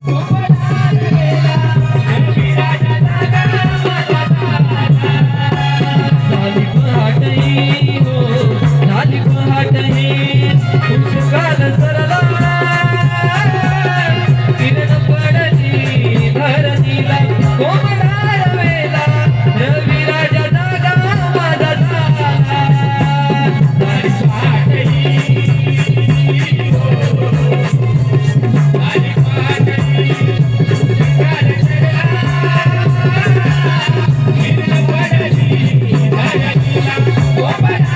Thank you. 我